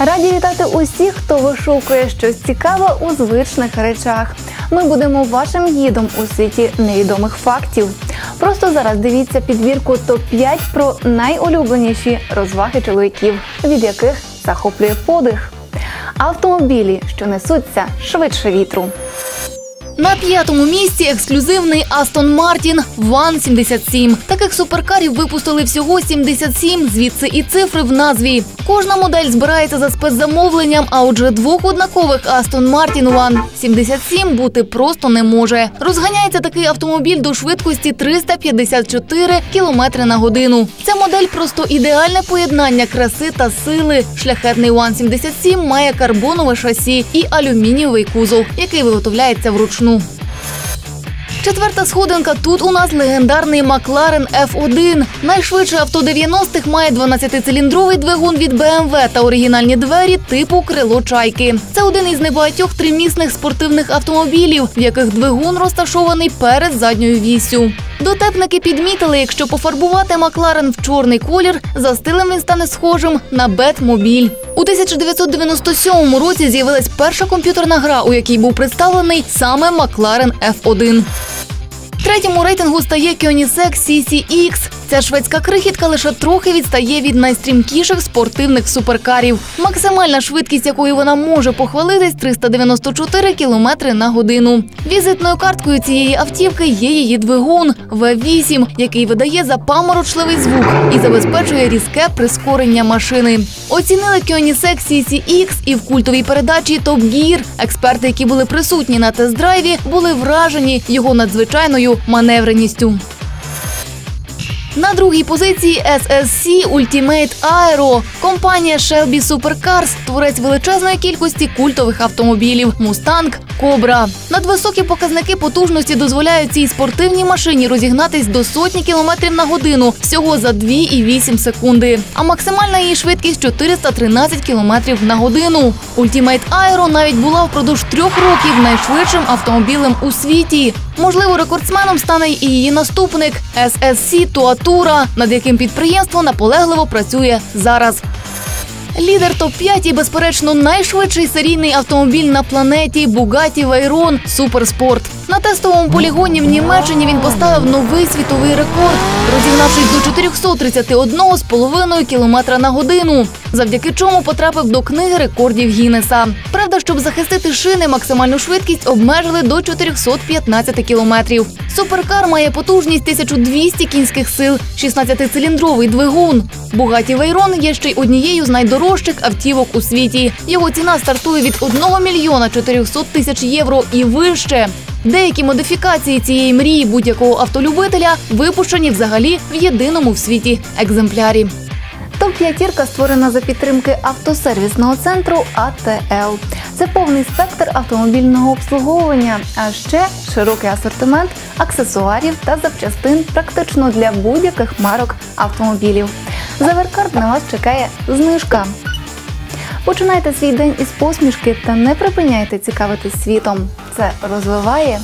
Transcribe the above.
Раді вітати усіх, хто вишукує щось цікаве у звичних речах. Ми будемо вашим гідом у світі невідомих фактів. Просто зараз дивіться підбірку топ-5 про найулюбленіші розваги чоловіків, від яких захоплює подих. Автомобілі, що несуться швидше вітру. На п'ятому місці ексклюзивний Aston Martin One 77. Таких суперкарів випустили всього 77, звідси і цифри в назві. Кожна модель збирається за спецзамовленням, а отже, двох однакових Aston Martin One 77 бути просто не може. Розганяється такий автомобіль до швидкості 354 км на годину. Ця модель просто ідеальне поєднання краси та сили. Шляхетний One 77 має карбонове шасі і алюмінієвий кузов, який виготовляється вручну. Четверта сходинка. Тут у нас легендарний Макларен F1. Найшвидше авто 90-х має 12-циліндровий двигун від BMW та оригінальні двері типу крило чайки. Це один із небагатьох тримісних спортивних автомобілів, в яких двигун розташований перед задньою віссю. Дотепники підмітили, якщо пофарбувати Макларен в чорний колір, за стилем він стане схожим на Бетмобіль. У 1997 році з'явилась перша комп'ютерна гра, у якій був представлений саме Макларен F1. Третьому рейтингу стає Koenigsegg CCX. Ця шведська крихітка лише трохи відстає від найстрімкіших спортивних суперкарів. Максимальна швидкість, якою вона може похвалитись, 394 км на годину. Візитною карткою цієї автівки є її двигун V8, який видає запаморочливий звук і забезпечує різке прискорення машини. Оцінили Koenigsegg CCX і в культовій передачі Top Gear. Експерти, які були присутні на тест-драйві, були вражені його надзвичайною маневреністю. На другій позиції SSC Ultimate Aero. Компанія Shelby Supercars – творець величезної кількості культових автомобілів Mustang, Cobra. Надвисокі показники потужності дозволяють цій спортивній машині розігнатись до сотні кілометрів на годину всього за 2,8 секунди. А максимальна її швидкість 413 кілометрів на годину. Ultimate Aero навіть була впродовж трьох років найшвидшим автомобілем у світі. Можливо, рекордсменом стане і її наступник SSC Туатура, над яким підприємство наполегливо працює зараз. Лідер топ-5 і, безперечно, найшвидший серійний автомобіль на планеті Bugatti Veyron Суперспорт. На тестовому полігоні в Німеччині він поставив новий світовий рекорд, розігнавшись до 431,5 км на годину, завдяки чому потрапив до книги рекордів Гіннеса. Правда, щоб захистити шини, максимальну швидкість обмежили до 415 км. Суперкар має потужність 1200 кінських сил, 16-циліндровий двигун. Бугаті Вейрон є ще й однією з найдорожчих автівок у світі. Його ціна стартує від 1 мільйона 400 тисяч євро і вище. Деякі модифікації цієї мрії будь-якого автолюбителя випущені взагалі в єдиному в світі екземплярі. Топ-п'ятірка створена за підтримки автосервісного центру АТЛ. Це повний спектр автомобільного обслуговування, а ще широкий асортимент аксесуарів та запчастин практично для будь-яких марок автомобілів. За Веркард на вас чекає знижка. Починайте свій день із посмішки та не припиняйте цікавитись світом. Це розвиває